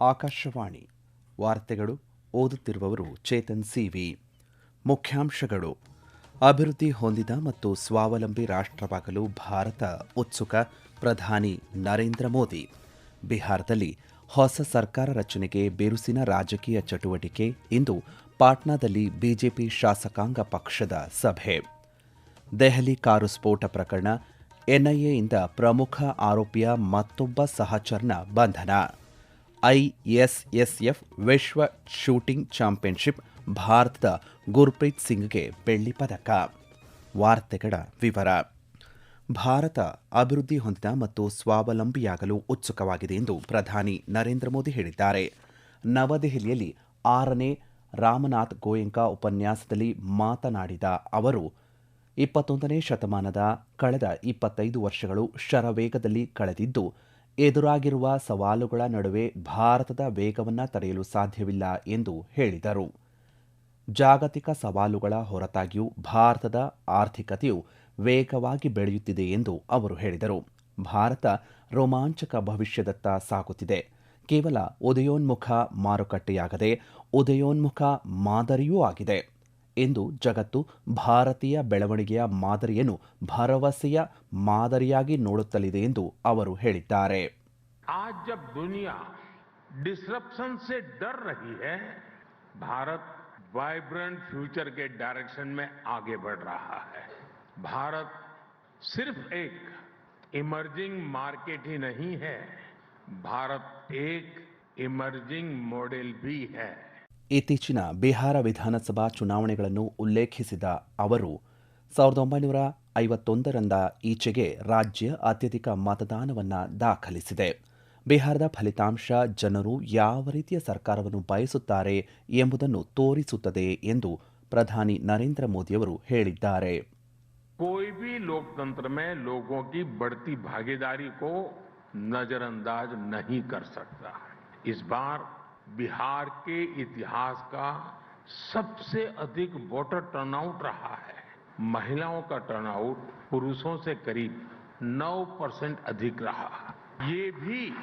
ಆಕಾಶವಾಣಿ ವಾರ್ತೆಗಳು ಓದುತ್ತಿರುವವರು ಚೇತನ್ ಸಿವಿ. ಮುಖ್ಯಾಂಶಗಳು. ಅಭಿವೃದ್ಧಿ ಹೊಂದಿದ ಮತ್ತು ಸ್ವಾವಲಂಬಿ ರಾಷ್ಟ್ರವಾಗಲು ಭಾರತ ಉತ್ಸುಕ, ಪ್ರಧಾನಿ ನರೇಂದ್ರ ಮೋದಿ. ಬಿಹಾರದಲ್ಲಿ ಹೊಸ ಸರ್ಕಾರ ರಚನೆಗೆ ಬಿರುಸಿನ ರಾಜಕೀಯ ಚಟುವಟಿಕೆ ಇಂದು ಪಾಟ್ನಾದಲ್ಲಿ ಬಿಜೆಪಿ ಶಾಸಕಾಂಗ ಪಕ್ಷದ ಸಭೆ. ದೆಹಲಿ ಕಾರು ಸ್ಫೋಟ ಪ್ರಕರಣ ಎನ್ಐಎಯಿಂದ ಪ್ರಮುಖ ಆರೋಪಿಯ ಮತ್ತೊಬ್ಬ ಸಹಚರನ ಬಂಧನ. ಐಎಸ್ಎಸ್ಎಫ್ ವಿಶ್ವ ಶೂಟಿಂಗ್ ಚಾಂಪಿಯನ್ಶಿಪ್ ಭಾರತದ ಗುರ್ಪ್ರೀತ್ ಸಿಂಗ್ಗೆ ಬೆಳ್ಳಿ ಪದಕ. ವಾರ್ತೆಗಳ ವಿವರ. ಭಾರತ ಅಭಿವೃದ್ಧಿ ಹೊಂದಿದ ಮತ್ತು ಸ್ವಾವಲಂಬಿಯಾಗಲು ಉತ್ಸುಕವಾಗಿದೆ ಎಂದು ಪ್ರಧಾನಿ ನರೇಂದ್ರ ಮೋದಿ ಹೇಳಿದ್ದಾರೆ. ನವದೆಹಲಿಯಲ್ಲಿ ಆರನೇ ರಾಮನಾಥ್ ಗೋಯಂಕ ಉಪನ್ಯಾಸದಲ್ಲಿ ಮಾತನಾಡಿದ ಅವರು, ಇಪ್ಪತ್ತೊಂದನೇ ಶತಮಾನದ ಕಳೆದ ಇಪ್ಪತ್ತೈದು ವರ್ಷಗಳು ಶರವೇಗದಲ್ಲಿ ಕಳೆದಿದ್ದು ಎದುರಾಗಿರುವ ಸವಾಲುಗಳ ನಡುವೆ ಭಾರತದ ವೇಗವನ್ನು ತಡೆಯಲು ಸಾಧ್ಯವಿಲ್ಲ ಎಂದು ಹೇಳಿದರು. ಜಾಗತಿಕ ಸವಾಲುಗಳ ಹೊರತಾಗಿಯೂ ಭಾರತದ ಆರ್ಥಿಕತೆಯು ವೇಗವಾಗಿ ಬೆಳೆಯುತ್ತಿದೆ ಎಂದು ಅವರು ಹೇಳಿದರು. ಭಾರತ ರೋಮಾಂಚಕ ಭವಿಷ್ಯದತ್ತ ಸಾಗುತ್ತಿದೆ. ಕೇವಲ ಉದಯೋನ್ಮುಖ ಮಾರುಕಟ್ಟೆಯಾಗದೆ ಉದಯೋನ್ಮುಖ ಮಾದರಿಯೂ ಆಗಿದೆ. ಎಂದು ಜಗತ್ತು ಭಾರತೀಯ ಬೆಳವಣಿಗೆಯ ಮಾದರಿಯನ್ನು ಭರವಸೆಯ ಮಾದರಿಯಾಗಿ ನೋಡುತ್ತಲಿದೆ ಎಂದು ಅವರು ಹೇಳಿದ್ದಾರೆ आज जब दुनिया डिसरप्शन से डर रही है भारत वाइब्रेंट फ्यूचर के डायरेक्शन में आगे बढ़ रहा है भारत सिर्फ एक इमर्जिंग मार्केट ही नहीं है भारत एक इमर्जिंग मॉडल भी है ಇತ್ತೀಚಿನ ಬಿಹಾರ ವಿಧಾನಸಭಾ ಚುನಾವಣೆಗಳನ್ನು ಉಲ್ಲೇಖಿಸಿದ ಅವರು ಸಾವಿರದ ಒಂಬೈನೂರ ಐವತ್ತೊಂದರಿಂದ ಈಚೆಗೆ ರಾಜ್ಯ ಅತ್ಯಧಿಕ ಮತದಾನವನ್ನು ದಾಖಲಿಸಿದೆ ಬಿಹಾರದ ಫಲಿತಾಂಶ ಜನರು ಯಾವ ರೀತಿಯ ಸರ್ಕಾರವನ್ನು ಬಯಸುತ್ತಾರೆ ಎಂಬುದನ್ನು ತೋರಿಸುತ್ತದೆ ಎಂದು ಪ್ರಧಾನಿ ನರೇಂದ್ರ ಮೋದಿಯವರು ಹೇಳಿದ್ದಾರೆ कोई भी लोकतंत्र में लोगों की बढ़ती भागीदारी को नजरअंदाज नहीं कर सकता इस बार बिहार के इतिहास का सबसे अधिक वोटर टर्नआउट रहा है। महिलाओं का टर्नआउट पुरुषों से करीब 9 परसेंट अधिक रहा। ये भी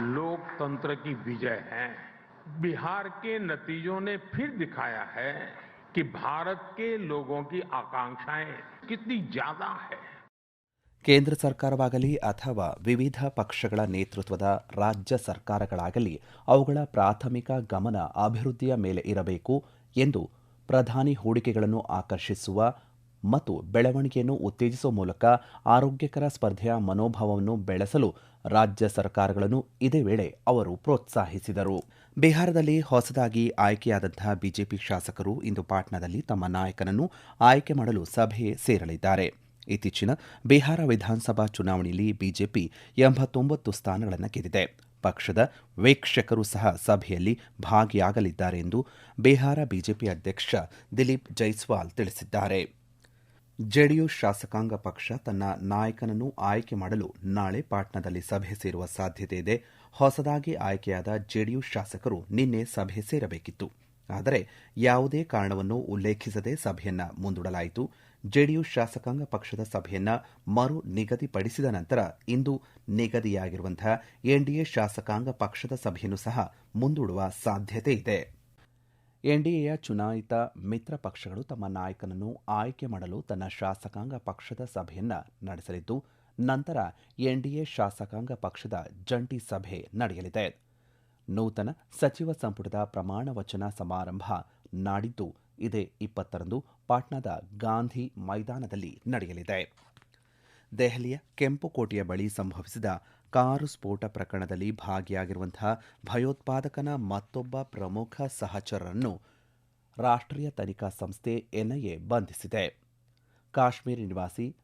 लोकतंत्र की विजय है। बिहार के नतीजों ने फिर दिखाया है कि भारत के लोगों की आकांक्षाएँ कितनी ज़्यादा है। ಕೇಂದ್ರ ಸರ್ಕಾರವಾಗಲಿ ಅಥವಾ ವಿವಿಧ ಪಕ್ಷಗಳ ನೇತೃತ್ವದ ರಾಜ್ಯ ಸರ್ಕಾರಗಳಾಗಲಿ ಅವುಗಳ ಪ್ರಾಥಮಿಕ ಗಮನ ಅಭಿವೃದ್ಧಿಯ ಮೇಲೆ ಇರಬೇಕು ಎಂದು ಪ್ರಧಾನಿ ಹೂಡಿಕೆಗಳನ್ನು ಆಕರ್ಷಿಸುವ ಮತ್ತು ಬೆಳವಣಿಗೆಯನ್ನು ಉತ್ತೇಜಿಸುವ ಮೂಲಕ ಆರೋಗ್ಯಕರ ಸ್ಪರ್ಧೆಯ ಮನೋಭಾವವನ್ನು ಬೆಳೆಸಲು ರಾಜ್ಯ ಸರ್ಕಾರಗಳನ್ನು ಇದೇ ವೇಳೆ ಅವರು ಪ್ರೋತ್ಸಾಹಿಸಿದರು. ಬಿಹಾರದಲ್ಲಿ ಹೊಸದಾಗಿ ಆಯ್ಕೆಯಾದಂತಹ ಬಿಜೆಪಿ ಶಾಸಕರು ಇಂದು ಪಾಟ್ನಾದಲ್ಲಿ ತಮ್ಮ ನಾಯಕನನ್ನು ಆಯ್ಕೆ ಮಾಡಲು ಸಭೆ ಸೇರಲಿದ್ದಾರೆ. ಇತ್ತೀಚಿನ ಬಿಹಾರ ವಿಧಾನಸಭಾ ಚುನಾವಣೆಯಲ್ಲಿ ಬಿಜೆಪಿ ಎಂಬತ್ತೊಂಬತ್ತು ಸ್ಥಾನಗಳನ್ನು ಗೆದ್ದಿದೆ. ಪಕ್ಷದ ವೀಕ್ಷಕರು ಸಹ ಸಭೆಯಲ್ಲಿ ಭಾಗಿಯಾಗಲಿದ್ದಾರೆ ಎಂದು ಬಿಹಾರ ಬಿಜೆಪಿ ಅಧ್ಯಕ್ಷ ದಿಲೀಪ್ ಜೈಸ್ವಾಲ್ ತಿಳಿಸಿದ್ದಾರೆ. ಜೆಡಿಯು ಶಾಸಕಾಂಗ ಪಕ್ಷ ತನ್ನ ನಾಯಕನನ್ನು ಆಯ್ಕೆ ಮಾಡಲು ನಾಳೆ ಪಾಟ್ನಾದಲ್ಲಿ ಸಭೆ ಸೇರುವ ಸಾಧ್ಯತೆ ಇದೆ. ಹೊಸದಾಗಿ ಆಯ್ಕೆಯಾದ ಜೆಡಿಯು ಶಾಸಕರು ನಿನ್ನೆ ಸಭೆ ಸೇರಬೇಕಿತ್ತು. ಆದರೆ ಯಾವುದೇ ಕಾರಣವನ್ನು ಉಲ್ಲೇಖಿಸದೆ ಸಭೆಯನ್ನ ಮುಂದೂಡಲಾಯಿತು. ಜೆಡಿಯು ಶಾಸಕಾಂಗ ಪಕ್ಷದ ಸಭೆಯನ್ನ ಮರು ನಿಗದಿಪಡಿಸಿದ ನಂತರ ಇಂದು ನಿಗದಿಯಾಗಿರುವಂತಹ ಎನ್ಡಿಎ ಶಾಸಕಾಂಗ ಪಕ್ಷದ ಸಭೆಯನ್ನು ಸಹ ಮುಂದೂಡುವ ಸಾಧ್ಯತೆ ಇದೆ. ಎನ್ಡಿಎಯ ಚುನಾಯಿತ ಮಿತ್ರ ಪಕ್ಷಗಳು ತಮ್ಮ ನಾಯಕನನ್ನು ಆಯ್ಕೆ ಮಾಡಲು ತನ್ನ ಶಾಸಕಾಂಗ ಪಕ್ಷದ ಸಭೆಯನ್ನ ನಡೆಸಲಿದ್ದು, ನಂತರ ಎನ್ಡಿಎ ಶಾಸಕಾಂಗ ಪಕ್ಷದ ಜಂಟಿ ಸಭೆ ನಡೆಯಲಿದೆ. ನೂತನ ಸಚಿವ ಸಂಪುಟದ ಪ್ರಮಾಣ ವಚನ ಸಮಾರಂಭ ನಾಡಿದ್ದು. ಇದೇ ಇಪ್ಪತ್ತರಂದು ಪಾಟ್ನಾದ ಗಾಂಧಿ ಮೈದಾನದಲ್ಲಿ ನಡೆಯಲಿದೆ. ದೆಹಲಿಯ ಕೆಂಪುಕೋಟೆಯ ಬಳಿ ಸಂಭವಿಸಿದ ಕಾರು ಸ್ಫೋಟ ಪ್ರಕರಣದಲ್ಲಿ ಭಾಗಿಯಾಗಿರುವಂತಹ ಭಯೋತ್ಪಾದಕನ ಮತ್ತೊಬ್ಬ ಪ್ರಮುಖ ಸಹಚರರನ್ನು ರಾಷ್ಟ್ರೀಯ ತನಿಖಾ ಸಂಸ್ಥೆ ಎನ್ಐಎ ಬಂಧಿಸಿದೆ. ಕಾಶ್ಮೀರ ನಿವಾಸಿ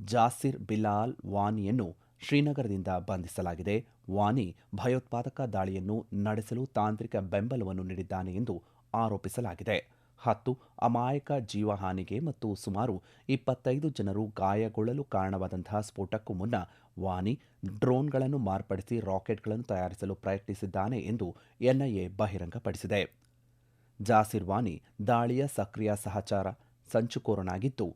ಜಾಸಿರ್ ಬಿಲಾಲ್ ವಾನಿಯನ್ನು ಶ್ರೀನಗರದಿಂದ ಬಂಧಿಸಲಾಗಿದೆ. ವಾನಿ ಭಯೋತ್ಪಾದಕ ದಾಳಿಯನ್ನು ನಡೆಸಲು ತಾಂತ್ರಿಕ ಬೆಂಬಲವನ್ನು ನೀಡಿದ್ದಾನೆ ಎಂದು ಆರೋಪಿಸಲಾಗಿದೆ. ಹತ್ತು ಅಮಾಯಕ ಜೀವಹಾನಿಗೆ ಮತ್ತು ಸುಮಾರು ಇಪ್ಪತ್ತೈದು ಜನರು ಗಾಯಗೊಳ್ಳಲು ಕಾರಣವಾದಂತಹ ಸ್ಫೋಟಕ್ಕೂ ಮುನ್ನ ವಾನಿ ಡ್ರೋನ್ಗಳನ್ನು ಮಾರ್ಪಡಿಸಿ ರಾಕೆಟ್ಗಳನ್ನು ತಯಾರಿಸಲು ಪ್ರಯತ್ನಿಸಿದ್ದಾನೆ ಎಂದು ಎನ್ಐಎ ಬಹಿರಂಗಪಡಿಸಿದೆ. ಜಾಸಿರ್ ವಾನಿ ದಾಳಿಯ ಸಕ್ರಿಯ ಸಹಚಾರ ಸಂಚುಕೋರನಾಗಿದ್ದು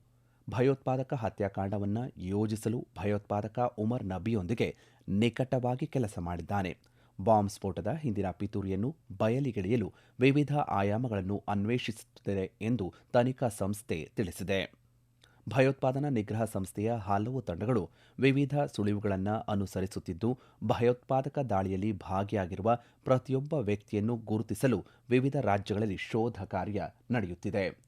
ಭಯೋತ್ಪಾದಕ ಹತ್ಯಾಕಾಂಡವನ್ನು ಯೋಜಿಸಲು ಭಯೋತ್ಪಾದಕ ಉಮರ್ ನಬಿಯೊಂದಿಗೆ ನಿಕಟವಾಗಿ ಕೆಲಸ ಮಾಡಿದ್ದಾನೆ. ಬಾಂಬ್ ಸ್ಫೋಟದ ಹಿಂದಿನ ಪಿತೂರಿಯನ್ನು ಬಯಲಿಗೆಳೆಯಲು ವಿವಿಧ ಆಯಾಮಗಳನ್ನು ಅನ್ವೇಷಿಸುತ್ತಿದೆ ಎಂದು ತನಿಖಾ ಸಂಸ್ಥೆ ತಿಳಿಸಿದೆ. ಭಯೋತ್ಪಾದನಾ ನಿಗ್ರಹ ಸಂಸ್ಥೆಯ ಹಲವು ತಂಡಗಳು ವಿವಿಧ ಸುಳಿವುಗಳನ್ನು ಅನುಸರಿಸುತ್ತಿದ್ದು, ಭಯೋತ್ಪಾದಕ ದಾಳಿಯಲ್ಲಿ ಭಾಗಿಯಾಗಿರುವ ಪ್ರತಿಯೊಬ್ಬ ವ್ಯಕ್ತಿಯನ್ನು ಗುರುತಿಸಲು ವಿವಿಧ ರಾಜ್ಯಗಳಲ್ಲಿ ಶೋಧ ಕಾರ್ಯ ನಡೆಯುತ್ತಿದೆ.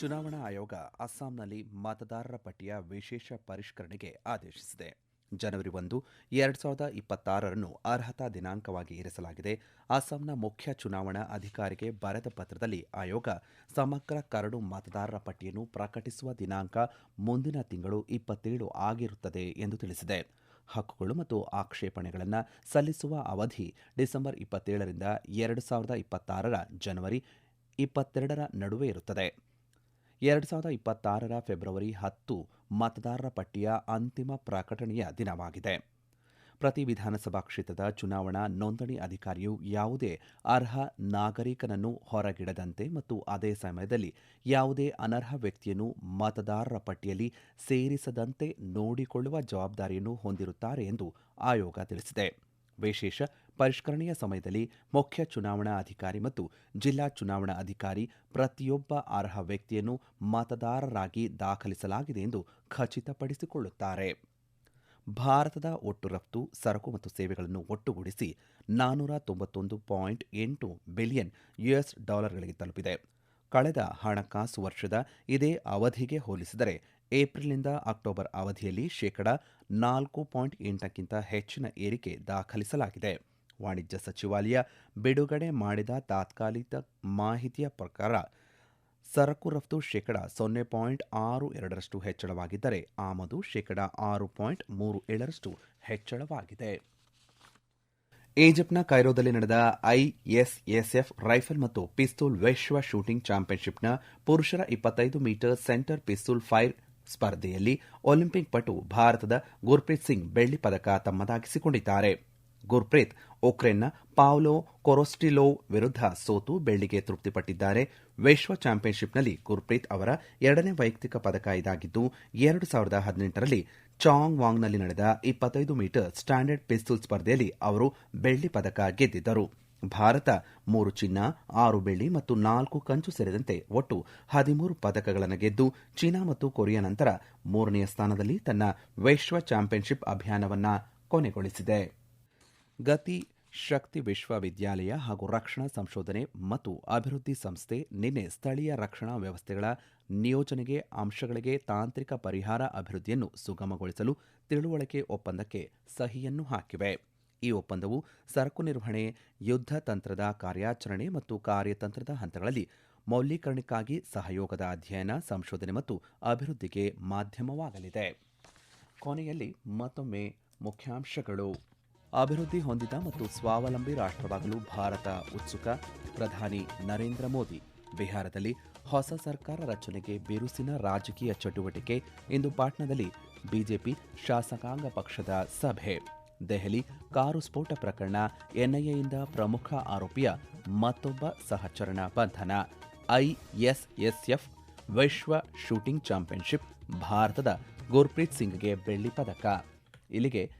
ಚುನಾವಣಾ ಆಯೋಗ ಅಸ್ಸಾಂನಲ್ಲಿ ಮತದಾರರ ಪಟ್ಟಿಯ ವಿಶೇಷ ಪರಿಷ್ಕರಣೆಗೆ ಆದೇಶಿಸಿದೆ. ಜನವರಿ ಒಂದು, ಎರಡು ಸಾವಿರದ ಇಪ್ಪತ್ತಾರರನ್ನು ಅರ್ಹತಾ ದಿನಾಂಕವಾಗಿ ಇರಿಸಲಾಗಿದೆ. ಅಸ್ಸಾಂನ ಮುಖ್ಯ ಚುನಾವಣಾ ಅಧಿಕಾರಿಗೆ ಬರೆದ ಪತ್ರದಲ್ಲಿ ಆಯೋಗ ಸಮಗ್ರ ಕರಡು ಮತದಾರರ ಪಟ್ಟಿಯನ್ನು ಪ್ರಕಟಿಸುವ ದಿನಾಂಕ ಮುಂದಿನ ತಿಂಗಳು ಇಪ್ಪತ್ತೇಳು ಆಗಿರುತ್ತದೆ ಎಂದು ತಿಳಿಸಿದೆ. ಹಕ್ಕುಗಳು ಮತ್ತು ಆಕ್ಷೇಪಣೆಗಳನ್ನು ಸಲ್ಲಿಸುವ ಅವಧಿ ಡಿಸೆಂಬರ್ ಇಪ್ಪತ್ತೇಳರಿಂದ ಎರಡು ಸಾವಿರದ ಇಪ್ಪತ್ತಾರರ ಜನವರಿ ಇಪ್ಪತ್ತೆರಡರ ನಡುವೆ ಇರುತ್ತದೆ. ಎರಡು ಸಾವಿರದ ಇಪ್ಪತ್ತಾರರ ಫೆಬ್ರವರಿ ಹತ್ತು ಮತದಾರರ ಪಟ್ಟಿಯ ಅಂತಿಮ ಪ್ರಕಟಣೆಯ ದಿನವಾಗಿದೆ. ಪ್ರತಿ ವಿಧಾನಸಭಾ ಕ್ಷೇತ್ರದ ಚುನಾವಣಾ ನೋಂದಣಿ ಅಧಿಕಾರಿಯು ಯಾವುದೇ ಅರ್ಹ ನಾಗರಿಕನನ್ನು ಹೊರಗಿಡದಂತೆ ಮತ್ತು ಅದೇ ಸಮಯದಲ್ಲಿ ಯಾವುದೇ ಅನರ್ಹ ವ್ಯಕ್ತಿಯನ್ನು ಮತದಾರರ ಪಟ್ಟಿಯಲ್ಲಿ ಸೇರಿಸದಂತೆ ನೋಡಿಕೊಳ್ಳುವ ಜವಾಬ್ದಾರಿಯನ್ನು ಹೊಂದಿರುತ್ತಾರೆ ಎಂದು ಆಯೋಗ ತಿಳಿಸಿದೆ. ವಿಶೇಷ ಪರಿಷ್ಕರಣೆಯ ಸಮಯದಲ್ಲಿ ಮುಖ್ಯ ಚುನಾವಣಾ ಅಧಿಕಾರಿ ಮತ್ತು ಜಿಲ್ಲಾ ಚುನಾವಣಾ ಅಧಿಕಾರಿ ಪ್ರತಿಯೊಬ್ಬ ಅರ್ಹ ವ್ಯಕ್ತಿಯನ್ನು ಮತದಾರರಾಗಿ ದಾಖಲಿಸಲಾಗಿದೆ ಎಂದು ಖಚಿತಪಡಿಸಿಕೊಳ್ಳುತ್ತಾರೆ. ಭಾರತದ ಒಟ್ಟು ರಫ್ತು, ಸರಕು ಮತ್ತು ಸೇವೆಗಳನ್ನು ಒಟ್ಟುಗೂಡಿಸಿ ನಾನ್ನೂರ ತೊಂಬತ್ತೊಂದು ಪಾಯಿಂಟ್ ಎಂಟು ಬಿಲಿಯನ್ ಯುಎಸ್ ಡಾಲರ್ಗಳಿಗೆ ತಲುಪಿದೆ. ಕಳೆದ ಹಣಕಾಸು ವರ್ಷದ ಇದೇ ಅವಧಿಗೆ ಹೋಲಿಸಿದರೆ ಏಪ್ರಿಲ್ನಿಂದ ಅಕ್ಟೋಬರ್ ಅವಧಿಯಲ್ಲಿ ಶೇಕಡ ನಾಲ್ಕು ಪಾಯಿಂಟ್ ಎಂಟಕ್ಕಿಂತ ಹೆಚ್ಚಿನ ಏರಿಕೆ ದಾಖಲಿಸಲಾಗಿದೆ. ವಾಣಿಜ್ಯ ಸಚಿವಾಲಯ ಬಿಡುಗಡೆ ಮಾಡಿದ ತಾತ್ಕಾಲಿಕ ಮಾಹಿತಿಯ ಪ್ರಕಾರ ಸರಕು ರಫ್ತು ಶೇಕಡ ಸೊನ್ನೆ ಪಾಯಿಂಟ್ ಆರು ಎರಡರಷ್ಟು ಹೆಚ್ಚಳವಾಗಿದ್ದರೆ ಆಮದು ಶೇಕಡ ಆರು ಪಾಯಿಂಟ್ ಮೂರು ಏಳರಷ್ಟು ಹೆಚ್ಚಳವಾಗಿದೆ. ಈಜಿಪ್ಟ್ನ ಕೈರೋದಲ್ಲಿ ನಡೆದ ಐಎಸ್ಎಸ್ಎಫ್ ರೈಫಲ್ ಮತ್ತು ಪಿಸ್ತೂಲ್ ವಿಶ್ವ ಶೂಟಿಂಗ್ ಚಾಂಪಿಯನ್ಶಿಪ್ನ ಪುರುಷರ ಇಪ್ಪತ್ತೈದು ಮೀಟರ್ ಸೆಂಟರ್ ಪಿಸ್ತೂಲ್ ಫೈರ್ ಸ್ಪರ್ಧೆಯಲ್ಲಿ ಒಲಿಂಪಿಕ್ ಪಟು ಭಾರತದ ಗುರ್ಪ್ರೀತ್ ಸಿಂಗ್ ಬೆಳ್ಳಿ ಪದಕ ತಮ್ಮದಾಗಿಸಿಕೊಂಡಿದ್ದಾರೆ. ಗುರ್ಪ್ರೀತ್ ಉಕ್ರೇನ್ನ ಪಾವ್ಲೋ ಕೊರೊಸ್ಟಿಲೋವ್ ವಿರುದ್ಧ ಸೋತು ಬೆಳ್ಳಿಗೆ ತೃಪ್ತಿಪಟ್ಟಿದ್ದಾರೆ. ವಿಶ್ವ ಚಾಂಪಿಯನ್ಶಿಪ್ನಲ್ಲಿ ಗುರ್ಪ್ರೀತ್ ಅವರ ಎರಡನೇ ವೈಯಕ್ತಿಕ ಪದಕ ಇದಾಗಿದ್ದು, ಎರಡು ಸಾವಿರದ ಹದಿನೆಂಟರಲ್ಲಿ ಚಾಂಗ್ ವಾಂಗ್ನಲ್ಲಿ ನಡೆದ ಇಪ್ಪತ್ತೈದು ಮೀಟರ್ ಸ್ಟ್ಯಾಂಡರ್ಡ್ ಪಿಸ್ತೂಲ್ ಸ್ಪರ್ಧೆಯಲ್ಲಿ ಅವರು ಬೆಳ್ಳಿ ಪದಕ ಗೆದ್ದಿದ್ದರು. ಭಾರತ ಮೂರು ಚಿನ್ನ, ಆರು ಬೆಳ್ಳಿ ಮತ್ತು ನಾಲ್ಕು ಕಂಚು ಸೇರಿದಂತೆ ಒಟ್ಟು ಹದಿಮೂರು ಪದಕಗಳನ್ನು ಗೆದ್ದು, ಚೀನಾ ಮತ್ತು ಕೊರಿಯಾ ನಂತರ ಮೂರನೆಯ ಸ್ಥಾನದಲ್ಲಿ ತನ್ನ ವಿಶ್ವ ಚಾಂಪಿಯನ್ಶಿಪ್ ಅಭಿಯಾನವನ್ನು ಕೊನೆಗೊಳಿಸಿದೆ. ಗತಿ, ಶಕ್ತಿ ವಿಶ್ವವಿದ್ಯಾಲಯ ಹಾಗೂ ರಕ್ಷಣಾ ಸಂಶೋಧನೆ ಮತ್ತು ಅಭಿವೃದ್ಧಿ ಸಂಸ್ಥೆ ನಿನ್ನೆ ಸ್ಥಳೀಯ ರಕ್ಷಣಾ ವ್ಯವಸ್ಥೆಗಳ ನಿಯೋಜನೆಗೆ ಅಂಶಗಳಿಗೆ ತಾಂತ್ರಿಕ ಪರಿಹಾರ ಅಭಿವೃದ್ಧಿಯನ್ನು ಸುಗಮಗೊಳಿಸಲು ತಿಳುವಳಿಕೆ ಒಪ್ಪಂದಕ್ಕೆ ಸಹಿಯನ್ನು ಹಾಕಿವೆ. ಈ ಒಪ್ಪಂದವು ಸರಕು ನಿರ್ವಹಣೆ, ಯುದ್ಧ ತಂತ್ರದ ಕಾರ್ಯಾಚರಣೆ ಮತ್ತು ಕಾರ್ಯತಂತ್ರದ ಹಂತಗಳಲ್ಲಿ ಮೌಲ್ಯೀಕರಣಕ್ಕಾಗಿ ಸಹಯೋಗದ ಅಧ್ಯಯನ, ಸಂಶೋಧನೆ ಮತ್ತು ಅಭಿವೃದ್ಧಿಗೆ ಮಾಧ್ಯಮವಾಗಲಿದೆ. ಕೊನೆಯಲ್ಲಿ ಮತ್ತೊಮ್ಮೆ ಮುಖ್ಯಾಂಶಗಳು. ಅಭಿವೃದ್ಧಿ ಹೊಂದಿದ ಮತ್ತು ಸ್ವಾವಲಂಬಿ ರಾಷ್ಟ್ರವಾಗಲು ಭಾರತ ಉತ್ಸುಕ. ಪ್ರಧಾನಿ ನರೇಂದ್ರ ಮೋದಿ, ಬಿಹಾರದಲ್ಲಿ ಹೊಸ ಸರ್ಕಾರ ರಚನೆಗೆ ಬಿರುಸಿನ ರಾಜಕೀಯ ಚಟುವಟಿಕೆ ಇಂದು ಪಾಟ್ನಾದಲ್ಲಿ ಬಿಜೆಪಿ ಶಾಸಕಾಂಗ ಪಕ್ಷದ ಸಭೆ. ದೆಹಲಿ ಕಾರು ಸ್ಫೋಟ ಪ್ರಕರಣ, ಎನ್ಐಎಯಿಂದ ಪ್ರಮುಖ ಆರೋಪಿಯ ಮತ್ತೊಬ್ಬ ಸಹಚರಣ ಬಂಧನ. ಐಎಸ್ಎಸ್ಎಫ್ ವಿಶ್ವ ಶೂಟಿಂಗ್ ಚಾಂಪಿಯನ್ಶಿಪ್, ಭಾರತದ ಗುರ್ಪ್ರೀತ್ ಸಿಂಗ್ಗೆ ಬೆಳ್ಳಿ ಪದಕ. ಇಲ್ಲಿಗೆ